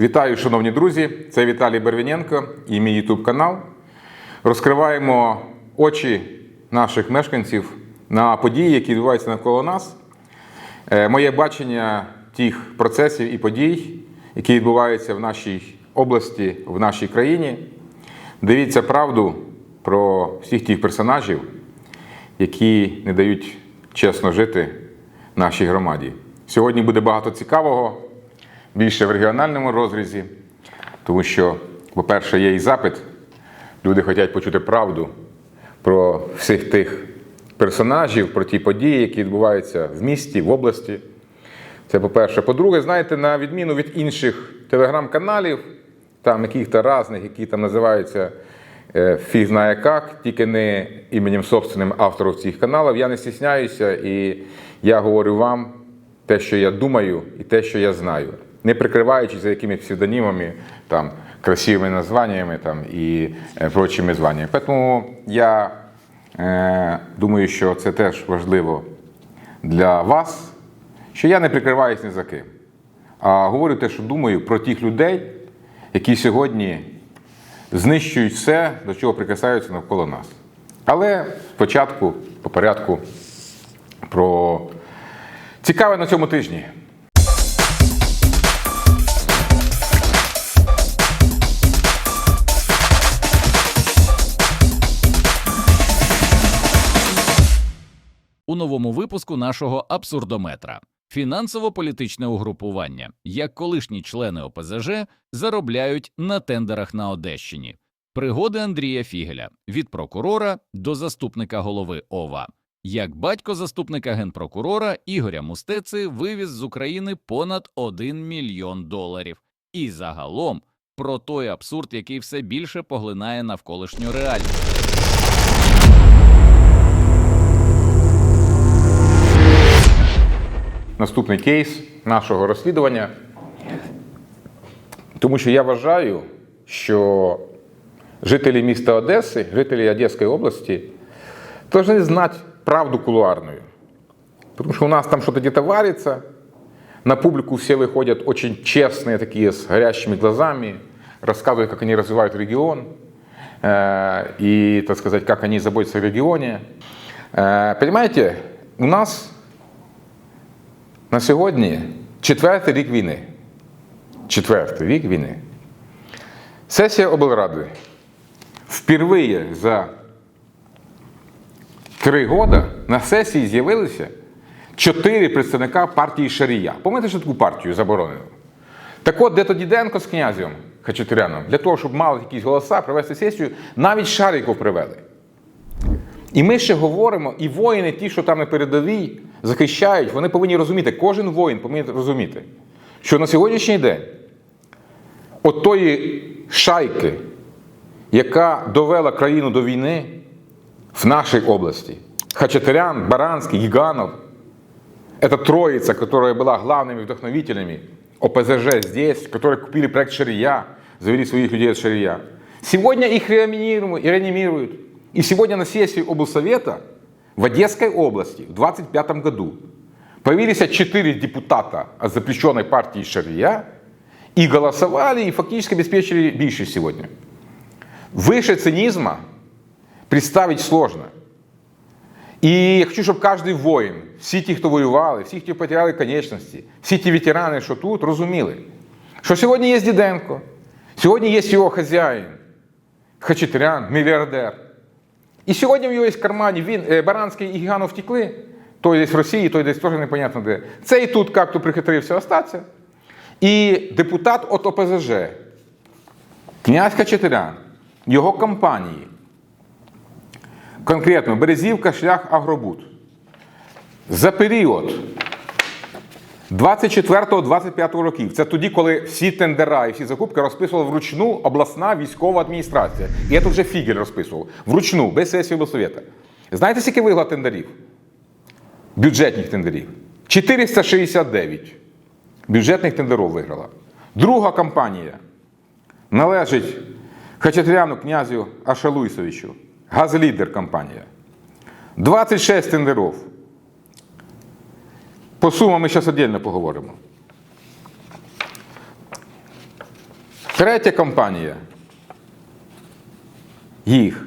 Вітаю, шановні друзі! Це Віталій Бервіненко і мій YouTube канал. Розкриваємо очі наших мешканців на події, які відбуваються навколо нас. Е, Моє бачення тих процесів і подій, які відбуваються в нашій області, в нашій країні. Дивіться правду про всіх тих персонажів, які не дають чесно жити нашій громаді. Сьогодні буде багато цікавого, більше в регіональному розрізі, тому що, по-перше, є і запит. Люди хочуть почути правду про всіх тих персонажів, про ті події, які відбуваються в місті, в області. Це по-перше. По-друге, знаєте, на відміну від інших телеграм-каналів, там яких-то різних, які там називаються е, фіг знає як, тільки не іменем собственним авторів цих каналів, я не стісняюся і я говорю вам те, що я думаю, і те, що я знаю, не прикриваючись за якимись псевдонімами, там, красивими названнями там, і е, прочими званнями. Тому я е, думаю, що це теж важливо для вас, що я не прикриваюсь ні за ким, а говорю те, що думаю про тих людей, які сьогодні знищують все, до чого прикасаються навколо нас. Але спочатку, по порядку, про цікаве на цьому тижні. Новому випуску нашого абсурдометра фінансово-політичне угрупування, як колишні члени ОПЗЖ заробляють на тендерах на Одещині, пригоди Андрія Фігеля. Від прокурора до заступника голови ОВА. Як батько заступника генпрокурора Ігоря Мустеци вивіз з України понад 1 мільйон доларів, і загалом про той абсурд, який все більше поглинає навколишню реальність. наступний кейс нашого розслідування. Тому що я вважаю, що жителі міста Одеси, жителі Одеської області, повинні знати правду кулуарную. Потому что у нас там что-то где-то варится, на публику все выходят очень честные, такие с горящими глазами, рассказывают, как они развивают регион, э, и, так сказать, как они заботятся о регионе. Э, Понимаете, у нас на сьогодні четвертий рік війни. Четвертий рік війни. Сесія облради впервые за три роки на сесії з'явилися чотири представника партії Шарія. Пам'ятаєте, що таку партію заборонено? Так от, де то Діденко з князем Хачатуряном, для того, щоб мали якісь голоса, провести сесію, навіть Шариков привели. І ми ще говоримо, і воїни, ті, що там на передовій, захищають, вони повинні розуміти, кожен воїн повинен розуміти, що на сьогоднішній день от тої шайки, яка довела країну до війни в нашій області, Хачатурян, Баранський, Гиганов, это троица, которая была главными вдохновителями ОПЗЖ здесь, которые купили проект Шария, завели своих людей от Шария. Сегодня их реанимируют, и реанимируют. И сегодня на сессии облсовета в Одесской области в 2025 году появились четыре депутата от запрещенной партии Шария и голосовали, и фактически обеспечили більшість сегодня. Выше цинизма представить сложно. І я хочу, щоб кожен воїн, всі ті, хто воювали, всі, хто потеряли конечності, всі ті ветерани, що тут, розуміли, що сьогодні є Діденко, сьогодні є його хазяїн, Хачатрян, мільярдер. І сьогодні в його є в кармані він, е, Баранський і Гіганов втекли, той десь в Росії, той десь теж непонятно де. Цей тут як-то прихитрився остатися. І депутат от ОПЗЖ, князь Хачатрян, його компанії, конкретно Березівка, шлях Агробут. За період 24-25 років, це тоді, коли всі тендера і всі закупки розписувала вручну обласна військова адміністрація. І це вже Фігель розписував. Вручну, без сесії облсовета. Знаєте, скільки вигла тендерів? Бюджетних тендерів. 469 бюджетних тендерів виграла. Друга компанія належить Хачатряну князю Ашалуйсовичу, газлідер компанія. 26 тендерів. По сумам ми зараз віддільно поговоримо. Третя компанія. Їх.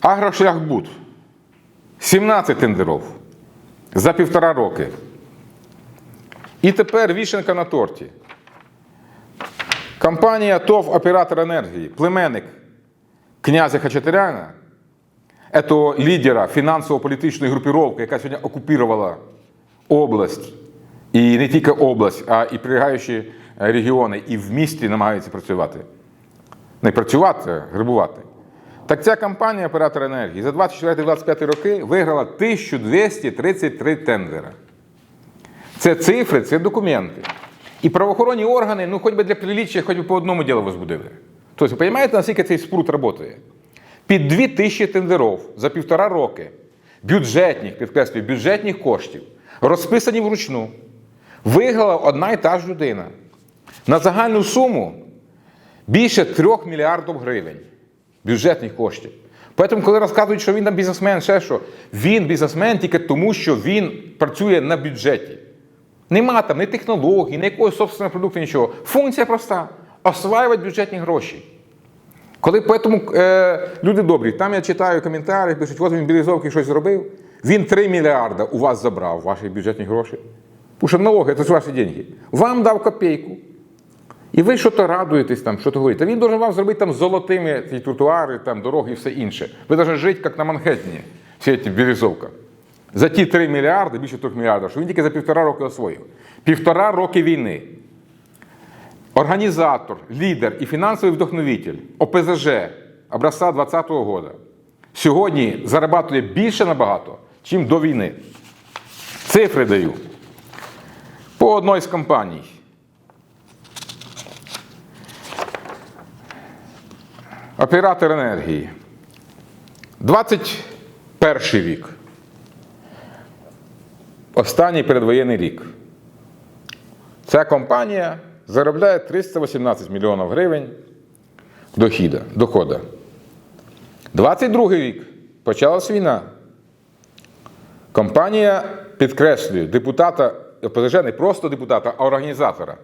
Агрошляхбуд. 17 тендерів за півтора роки. І тепер вішенка на торті. Компанія ТОВ Оператор енергії, племенник князя Хачатуряна, этого лідера фінансово-політичної групіровки, яка сьогодні окупувала область, і не тільки область, а і прилягаючі регіони, і в місті намагаються працювати. Не працювати, а грабувати. Так ця компанія оператор енергії за 24-25 роки виграла 1233 тендера. Це цифри, це документи. І правоохоронні органи, ну хоч би для приліччя, хоч би по одному ділу возбудили. Тобто, ви розумієте, наскільки цей спрут працює? Під 2 тисячі тендерів за півтора роки бюджетних, підкреслюю, бюджетних коштів, розписані вручну, виграла одна і та ж людина. На загальну суму більше 3 мільярдів гривень бюджетних коштів. Тому, коли розказують, що він там бізнесмен, ще що, він бізнесмен тільки тому, що він працює на бюджеті. Нема там ні технологій, ні якогось собственного продукту, нічого. Функція проста осваювати бюджетні гроші. Коли поэтому, е, люди добрі, там я читаю коментарі, пишуть, от він Білізовки щось зробив, він 3 мільярда у вас забрав, ваші бюджетні гроші. Тому що налоги це ж ваші деньги. Вам дав копійку. І ви що-то радуєтесь там, що то говорите. Він должен вам зробити там золотими ці тротуари, там, дороги і все інше. Ви повинні жити, як на Манхеттені, всі ці Березовка. За ті 3 мільярди, більше 3 мільярдів, що він тільки за півтора роки освоїв. Півтора роки війни. Організатор, лідер і фінансовий вдохновитель ОПЗЖ образця 2020 року сьогодні зарабатує більше набагато, чим до війни. Цифри даю. По одній з компаній. Оператор енергії. 21 рік. Останній передвоєнний рік. Ця компанія заробляє 318 мільйонів гривень дохіда, дохода. 22 рік почалась війна. Компанія підкреслює депутата ОПЗЖ не просто депутата, а організатора.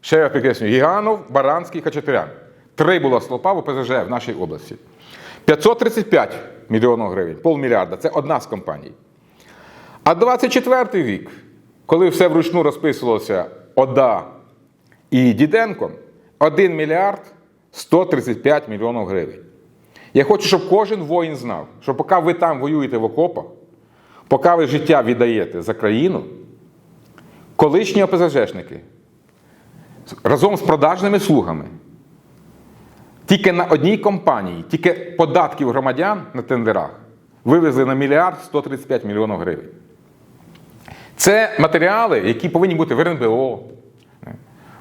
Ще я підкреслюю, Гіганов, Баранський, Хачатурян. Три було слопа в ОПЗЖ в нашій області. 535 мільйонів гривень, полмільярда це одна з компаній. А 24 рік, коли все вручну розписувалося ОДА і Діденком, 1 мільярд 135 мільйонів гривень. Я хочу, щоб кожен воїн знав, що поки ви там воюєте в окопах, поки ви життя віддаєте за країну, колишні ОПЗЖшники разом з продажними слугами тільки на одній компанії, тільки податків громадян на тендерах вивезли на мільярд 135 мільйонів гривень. Це матеріали, які повинні бути в РНБО,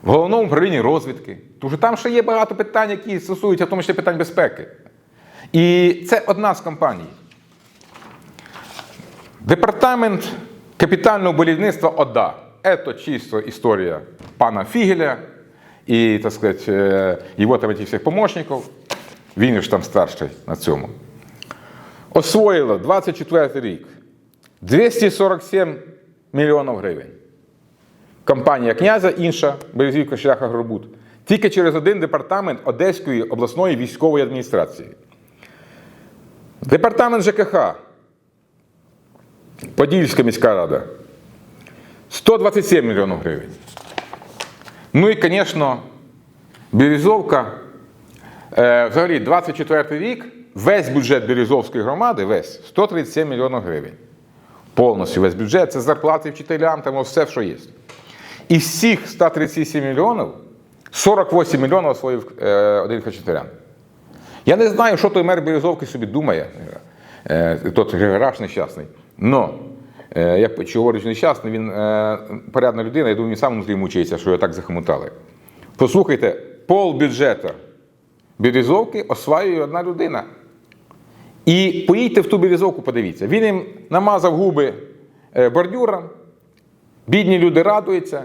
в головному управлінні розвідки. Тому що там ще є багато питань, які стосуються в тому числі питань безпеки. І це одна з компаній. Департамент капітального будівництва ОДА. Це чисто історія пана Фігеля і, так сказати, е, його там всіх помощників. Він ж там старший на цьому. Освоїло 24 рік 247 мільйонів гривень. Компанія князя, інша Березівка Шляха Горбут, тільки через один департамент Одеської обласної військової адміністрації. Департамент ЖКХ, Подільська міська рада 127 мільйонів гривень. Ну і, звісно, Березовка. Е, взагалі, 24 рік весь бюджет Березовської громади, весь 137 мільйонів гривень. Повністю весь бюджет, це зарплати вчителям, там все, що є. Із всіх 137 мільйонів 48 мільйонів освоїв е, один Хачатурян. Я не знаю, що той мер Березовки собі думає, е, тот гараж нещасний. Но, е, я чого говорю, що нещасний, він порядна людина, я думаю, він сам внутрі мучається, що його так захомутали. Послухайте, пол бюджету Березовки осваює одна людина. І поїдьте в ту Березовку, подивіться. Він їм намазав губи бордюром, бідні люди радуються.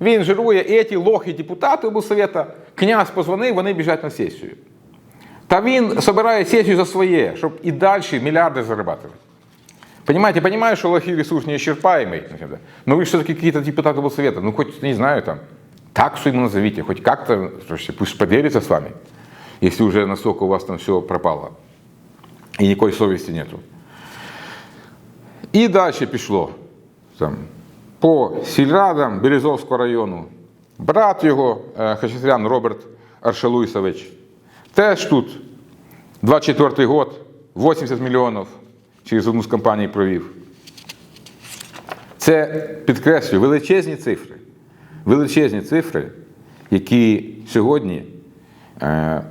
Він жирує, і ті лохи депутати облсовета, князь позвонив, вони біжать на сесію. Та він збирає сесію за своє, щоб і далі мільярди заробляти. Понимаете, понимаю, что лохи ресурс неисчерпаемый. Но вы же все-таки какие-то депутаты облсовета, ну хоть, не знаю, там, Так что ему назовите, хоть как-то, слушайте, пусть поделится с вами, если уже настолько у вас там все пропало. И никакой совести нету. І далі пішло там, по сільрадам Березовського району. Брат його, е, Хачатрян Роберт Аршелуйсович, теж тут 24-й год, 80 мільйонів через одну з компаній провів. Це підкреслюю величезні цифри. Величезні цифри, які сьогодні е,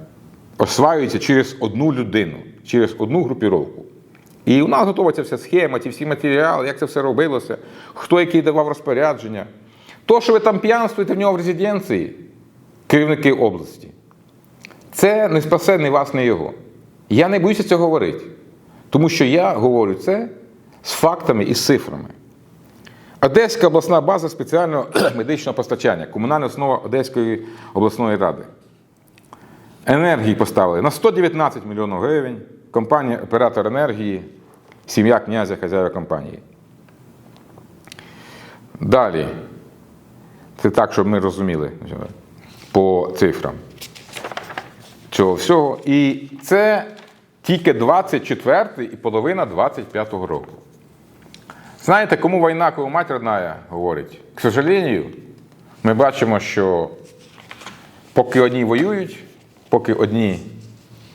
осваюються через одну людину, через одну групіровку. І у нас ця вся схема, ті всі матеріали, як це все робилося, хто який давав розпорядження. То, що ви там п'янствуєте в нього в резиденції, керівники області, це не спасе ні вас, ні його. Я не боюся цього говорити, тому що я говорю це з фактами і з цифрами. Одеська обласна база спеціального медичного постачання, комунальна основа Одеської обласної ради. Енергії поставили на 119 мільйонів гривень. Компанія оператор енергії, сім'я князя хазяїва компанії. Далі. Це так, щоб ми розуміли по цифрам цього всього. І це тільки 24 і половина 25-го року. Знаєте, кому війна, кому мать родная говорить? К сожалению, ми бачимо, що поки одні воюють, поки одні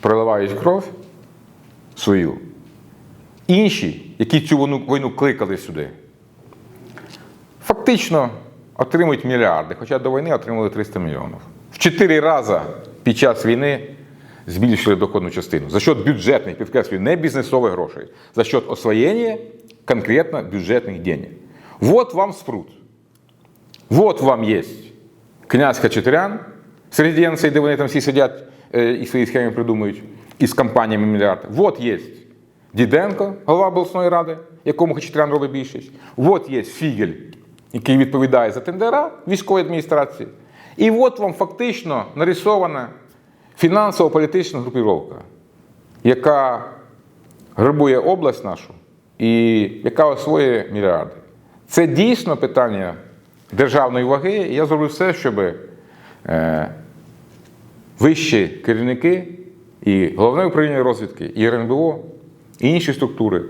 проливають кров свою, інші, які цю війну, кликали сюди, фактично отримують мільярди, хоча до війни отримали 300 мільйонів. В 4 рази під час війни збільшили доходну частину. За счет бюджетних, підкреслюю, не бізнесових грошей, за счет освоєння конкретно бюджетних денег. Вот вам спрут. Вот вам є князь Хачатурян з резиденції, де вони там всі сидять е, і свої схеми придумують, із компаніями мільярд. Вот є Діденко, голова обласної ради, якому Хачатурян робить більшість. Вот є Фігель, який відповідає за тендера військової адміністрації. І от вам фактично нарисована фінансово-політична групіровка, яка грабує область нашу і яка освоює мільярди. Це дійсно питання державної ваги. І я зроблю все, щоб е, вищі керівники і головне управління розвідки, і РНБО, і інші структури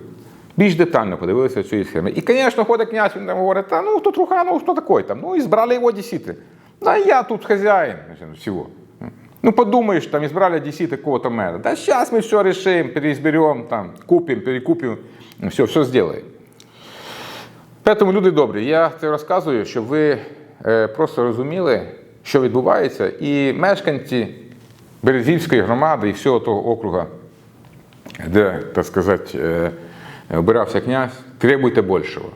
більш детально подивилися цієї схеми. І, звісно, ходить князь, він там говорить, та ну хто Труханов, хто такий там? Ну, і збрали його одесіти. Да я тут хозяин значит, всего. Ну, подумаешь, там избрали одессита какого-то мэра. Да сейчас мы все решим, переизберем, там, купим, перекупим, все, все сделаем. Поэтому, люди добрі, я це розказую, щоб ви е, просто розуміли, що відбувається, і мешканці Березівської громади і всього того округа, де, так сказати, е, обирався князь, требуйте більшого.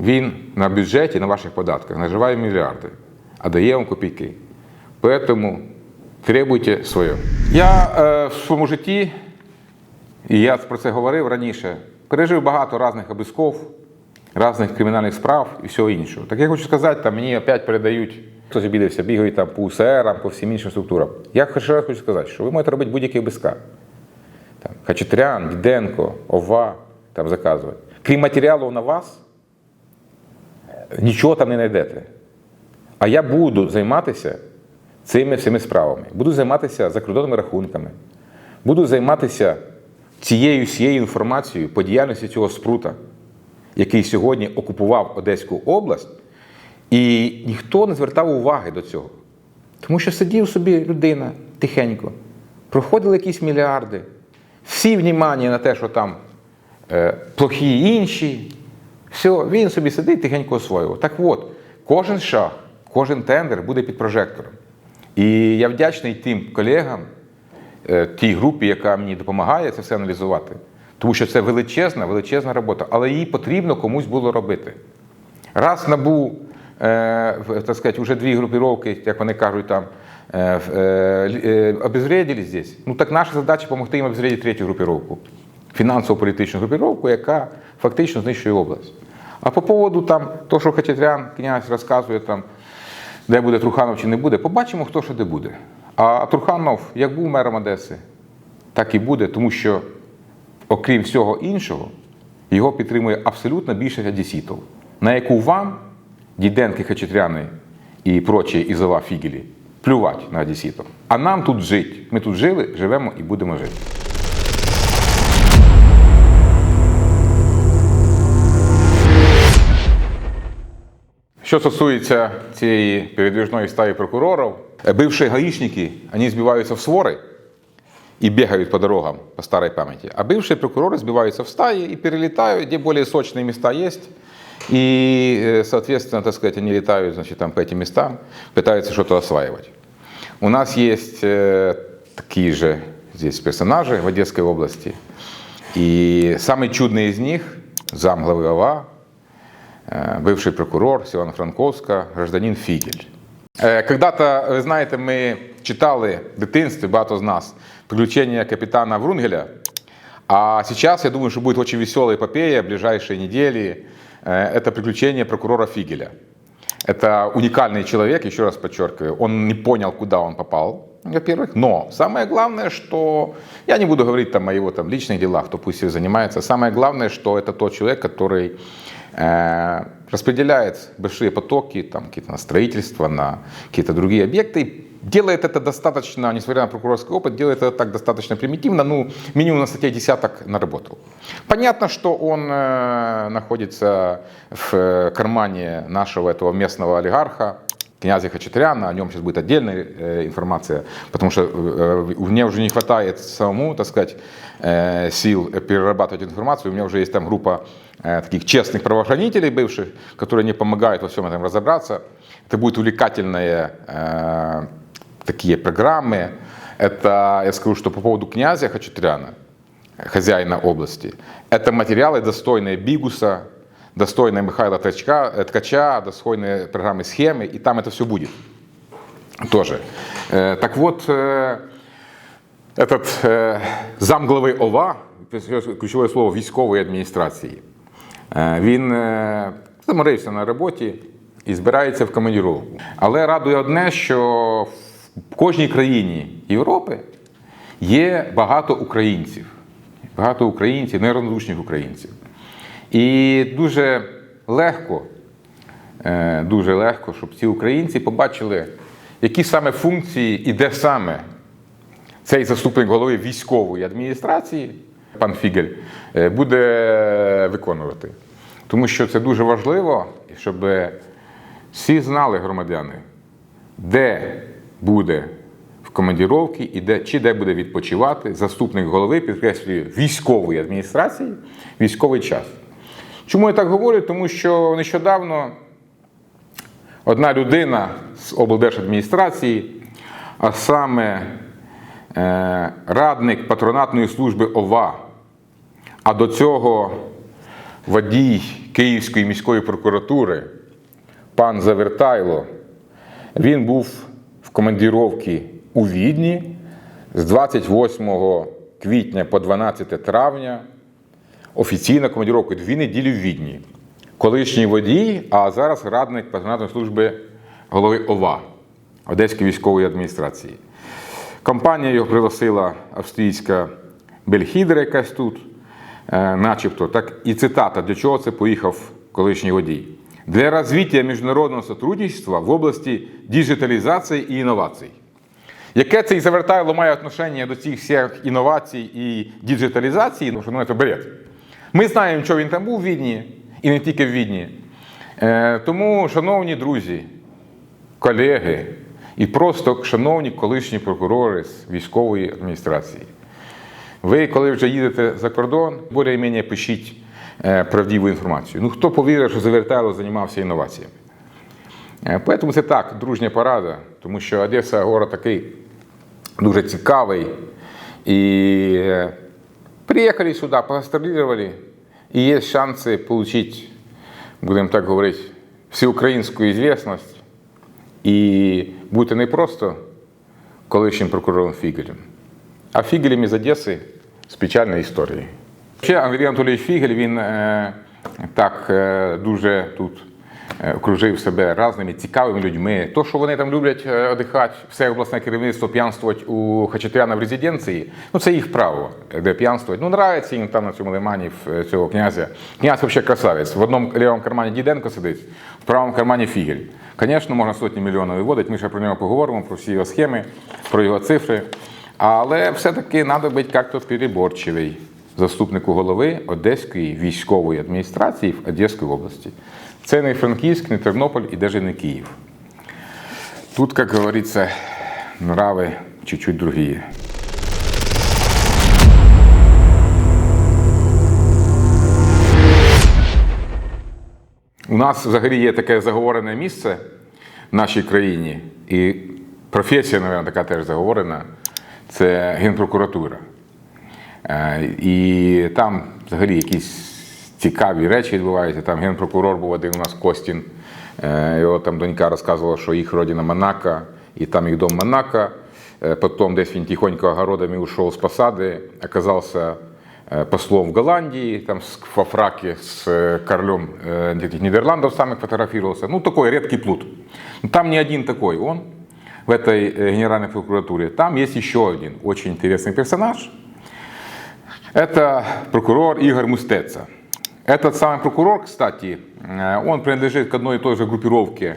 Він на бюджеті, на ваших податках наживає мільярди, а дає вам копійки. Поэтому требуйте своє. Я е, в своєму житті, і я про це говорив раніше, пережив багато різних обисков, різних кримінальних справ і всього іншого. Так я хочу сказати, там мені опять передають, хтось обідався, бігають там по УСРам, по всім іншим структурам. Я ще раз хочу сказати, що ви можете робити будь-які обиска. Там, Хачатрян, Діденко, ОВА там заказувати. Крім матеріалу на вас, нічого там не знайдете. А я буду займатися цими всіми справами. Буду займатися закордонними рахунками, буду займатися цією всією інформацією по діяльності цього спрута, який сьогодні окупував Одеську область, і ніхто не звертав уваги до цього. Тому що сидів собі людина тихенько, проходили якісь мільярди, всі внімання на те, що там е, плохі інші. Все, він собі сидить тихенько освоював. Так от, кожен шаг, кожен тендер буде під прожектором. І я вдячний тим колегам, е, тій групі, яка мені допомагає це все аналізувати. Тому що це величезна, величезна робота, але її потрібно комусь було робити. Раз набув, е, так сказати, вже дві групіровки, як вони кажуть, там е, е, обезвредили здесь. Ну так наша задача допомогти їм обезвредити третю групіровку, фінансово-політичну групіровку, яка фактично знищує область. А по поводу там, того, що Хачатрян, князь розказує там, де буде Труханов чи не буде, побачимо, хто що де буде. А Труханов, як був мером Одеси, так і буде, тому що, окрім всього іншого, його підтримує абсолютно більшість одеситів, на яку вам, Діденки Хачатряни і прочі ізова фігелі. Плювать на одеситів. А нам тут жити. Ми тут жили, живемо і будемо жити. Що стосується цієї передвіжної стаї прокурорів, бивші гаїшники, вони збиваються в свори и бегают по дорогам по старой памяти. А бывшие прокуроры сбиваются в стаи и перелетают, где более сочные места есть. И, э, соответственно, так сказать, они летают значит, там, по этим местам, пытаются что-то осваивать. У нас есть э, такие же здесь персонажи в Одесской области. И самый чудный из них, зам главы ОВА, э, бывший прокурор с Івано-Франковська, гражданин Фігель. Когда-то, ви знаєте, ми читали в дитинстві, багато з нас, приключения капитана Врунгеля. А сейчас, я думаю, что будет очень веселая эпопея в ближайшие недели. Э, Это приключение прокурора Фигеля. Это уникальный человек, еще раз подчеркиваю. Он не понял, куда он попал, во-первых. Но самое главное, что... Я не буду говорить там о его там, личных делах, кто пусть и занимается. Самое главное, что это тот человек, который э, распределяет большие потоки там, какие-то на строительство, на какие-то другие объекты. Делает это достаточно, несмотря на прокурорский опыт, делает это так достаточно примитивно, ну, минимум на статье десяток наработал. Понятно, что он э, находится в э, кармане нашего этого местного олигарха, князя Хачатряна, о нем сейчас будет отдельная э, информация, потому что э, мне уже не хватает самому, так сказать, э, сил перерабатывать информацию. У меня уже есть там группа таких честных правоохранителей бывших, которые не помогают во всем этом разобраться. Это будет увлекательная э, такие программы. Это, я скажу, что по поводу князя Хачатряна, хозяина области, это материалы, достойные Бигуса, достойные Михаила Ткача, э, Ткача, достойные программы «Схемы», и там это все будет тоже. Э, Так вот, э, этот э, замглави ОВА, ключове слово військової адміністрації, е, Він е, заморився на роботі і збирається в командіровку. Але радує одне, що в кожній країні Європи є багато українців, багато українців, неравнодушних українців. І дуже легко, е, дуже легко, щоб ці українці побачили, які саме функції і де саме цей заступник голови військової адміністрації, пан Фігель, е, буде виконувати. Тому що це дуже важливо, щоб всі знали громадяни, де буде в командіровці і де, чи де буде відпочивати заступник голови, підкреслюю, військової адміністрації, військовий час. Чому я так говорю? Тому що нещодавно одна людина з облдержадміністрації, а саме радник патронатної служби ОВА, а до цього водій Київської міської прокуратури, пан Завертайло, він був в командіровці у Відні з 28 квітня по 12 травня. Офіційна командіровка дві неділі в Відні. Колишній водій, а зараз радник патронатної служби голови ОВА Одеської військової адміністрації. Компанія його пригласила австрійська Бельхідра, якась тут, е, начебто. Так і цитата, для чого це поїхав колишній водій. Для розвиття міжнародного сотрудничества в області діджиталізації і інновацій. Яке це і завертайло має отношення до цих всіх інновацій і діджиталізації, тому що ну, це бред. Ми знаємо, що він там був в Відні, і не тільки в Відні. Е, тому, шановні друзі, колеги і просто шановні колишні прокурори з військової адміністрації. Ви, коли вже їдете за кордон, більш-менш пишіть е, правдиву інформацію. Ну хто повірив, що Завертайло займався інноваціями? Е, Поэтому це так, дружня порада, тому що Одеса город такий дуже цікавий. І е, приїхали сюди, погастролировали, і є шанси отримати, будемо так говорити, всеукраїнську известность і бути не просто колишнім прокурором Фігелем, а Фігелем із Одеси з печальної історії. Ще Андрій Анатолійович Фігель, він е, так е, дуже тут окружив себе разними цікавими людьми. То, що вони там люблять е, одихати, все обласне керівництво п'янствувати у Хачатряна в резиденції, ну це їх право, е, де п'янствувати. Ну, нравиться їм там на цьому лимані е, цього князя. Князь взагалі красавець. В одному лівому кармані Діденко сидить, в правому кармані Фігель. Звісно, можна сотні мільйонів виводити, ми ще про нього поговоримо, про всі його схеми, про його цифри. Але все-таки треба бути як-то переборчивий заступнику голови Одеської військової адміністрації в Одеській області. Це не Франківськ, не Тернополь і навіть не Київ. Тут, як говориться, нрави чуть-чуть другие. У нас взагалі є таке заговорене місце в нашій країні, і професія, мабуть, така теж заговорена це Генпрокуратура. Е, І там взагалі якісь цікаві речі відбуваються. Там генпрокурор був один у нас Костін. Е, Його там донька розказувала, що їх родина Монако, і там їх дом Монако. Е, Потім десь він тихонько огородами ушел з посади, оказався э, послом в Голландии, там с во фраке с э, королем э, этих Нидерландов самых фотографировался. Ну, такой редкий плут. Но там не один такой он в этой э, Генеральной прокуратуре. Там есть еще один очень интересный персонаж. Это прокурор Игорь Мустеца. Этот самый прокурор, кстати, э, он принадлежит к одной и той же группировке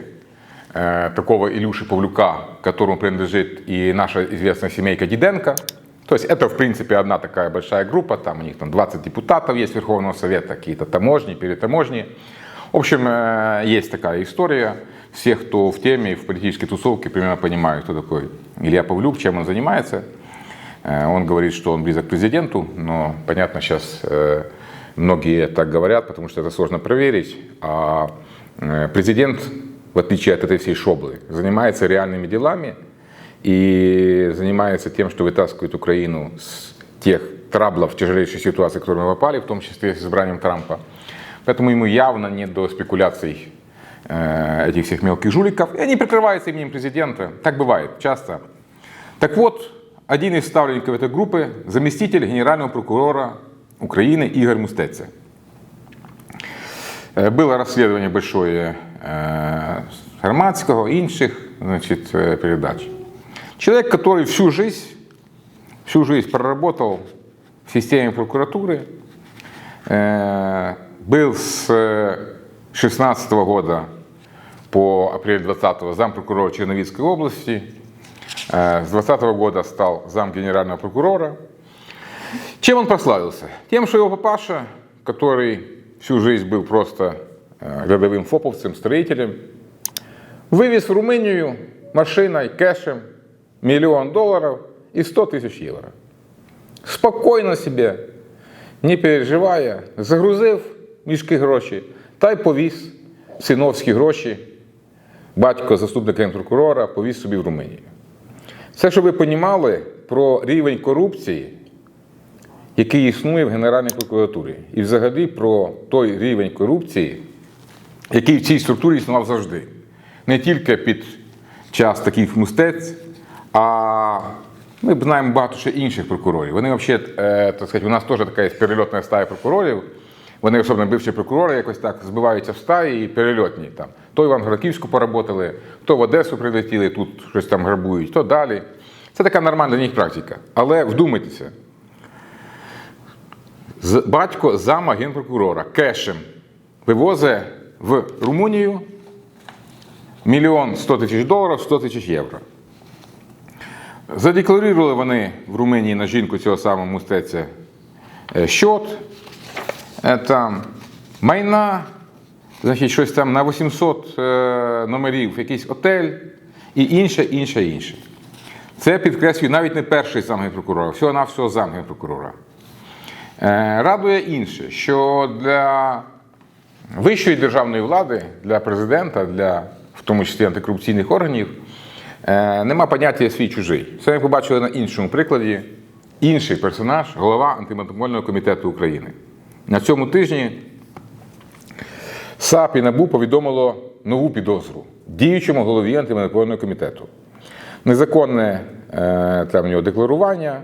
э, такого Илюши Павлюка, которому принадлежит и наша известная семейка Диденко. То есть это, в принципе, одна такая большая группа, там у них там 20 депутатов есть Верховного Совета, какие-то таможни, перетаможни. В общем, э, есть такая история. Все, кто в теме, в политической тусовке, примерно понимают, кто такой Илья Павлюк, чем он занимается. Он говорит, что он близок к президенту, но, понятно, сейчас многие так говорят, потому что это сложно проверить. А э, президент, в отличие от этой всей шоблы, занимается реальными делами и занимается тем, что вытаскивает Украину с тех траблов, тяжелейшей ситуации, в которую мы попали, в том числе с избранием Трампа. Поэтому ему явно нет до спекуляций э, этих всех мелких жуликов. И они прикрываются именем президента. Так бывает часто. Так вот, один из ставленников этой группы – заместитель генерального прокурора Украины Игорь Мустеце. Э, Было расследование большое э, Громадского, інших значит, э, передач. Человек, который всю жизнь, всю жизнь проработал в системе прокуратуры, э, был с 16 года по апрель 20 зампрокурора Черновицкой области, Э, С 2020 года стал зам генерального прокурора. Чем он прославился? Тем, что его папаша, который всю жизнь был просто э, рядовым фоповцем, строителем, вывез в Румынию машиной, кэшем миллион долларов и 100 тысяч евро. Спокойно себе, не переживая, загрузив мішки гроші та й повіз синовські гроші. Батько, заступник генпрокурора, повіз собі в Румунію. Це, щоб ви розуміли про рівень корупції, який існує в Генеральній прокуратурі, і взагалі про той рівень корупції, який в цій структурі існував завжди. Не тільки під час таких мистецтв, а ми знаємо багато ще інших прокурорів. Вони взагалі, е, так сказати, у нас теж така є перельотна стая прокурорів. Вони, особливо бивші прокурори, якось так збиваються в стаї і перельотні. Там. То Іван-Франківську поработали, то в Одесу прилетіли, тут щось там грабують, то далі. Це така нормальна для них практика. Але вдумайтеся, батько зама генпрокурора кешем вивозить в Румунію мільйон 100 тисяч доларів, 100 тисяч євро. Задекларували вони в Румунії на жінку цього самого мустеця е, счет, е, там майна, значить, щось там на 800 е, номерів, якийсь отель і інше, інше, інше. Це підкреслюю навіть не перший зам генпрокурора, всього на всього зам генпрокурора. Е, Радує інше, що для вищої державної влади, для президента, для в тому числі антикорупційних органів, е, нема поняття свій чужий. Це ми побачили на іншому прикладі. Інший персонаж, голова антимонопольного комітету України. На цьому тижні САП і НАБУ повідомило нову підозру діючому голові антимонопольного комітету. Незаконне е, там, нього декларування,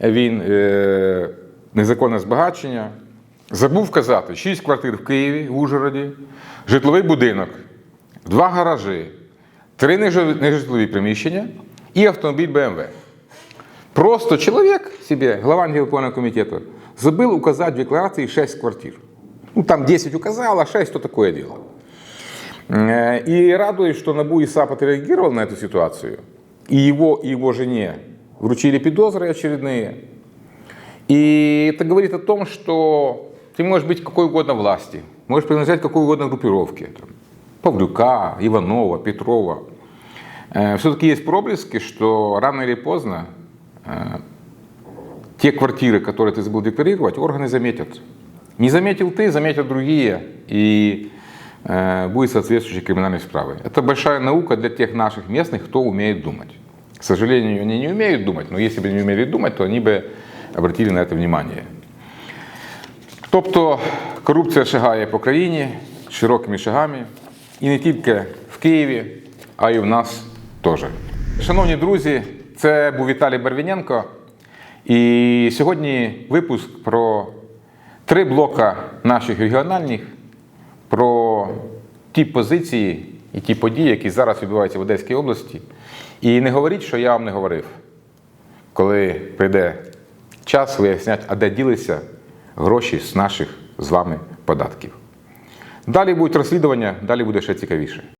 він, е, незаконне збагачення Забув вказати 6 квартир в Києві, в Ужгороді, житловий будинок, два гаражі, три нежи- нежитлові приміщення і автомобіль BMW. Просто человек себе, глава антиголопольного комитета, забыл указать в декларации 6 квартир. Ну, там 10 указал, а 6 то такое дело. Э, И радует, что НАБУ и САП отреагировал на эту ситуацию. И его, и его жене вручили пидозры очередные. И это говорит о том, что ты можешь быть какой угодно власти, можешь принадлежать какой угодно группировке. Там, Павлюка, Иванова, Петрова. Все-таки есть проблески, что рано или поздно э, те квартиры, которые ты забыл декларировать, органы заметят. Не заметил ты, заметят другие, и э, будет соответствующие криминальные справы. Это большая наука для тех наших местных, кто умеет думать. К сожалению, они не умеют думать, но если бы они умели думать, то они бы обратили на это внимание. Тобто корупція шагає по країні широкими шагами, і не тільки в Києві, а й в нас теж. Шановні друзі, це був Віталій Барвіненко. І сьогодні випуск про три блока наших регіональних, про ті позиції і ті події, які зараз відбуваються в Одеській області. І не говоріть, що я вам не говорив коли прийде час виясняти, а де ділися гроші з наших з вами податків. Далі будуть розслідування, далі буде ще цікавіше.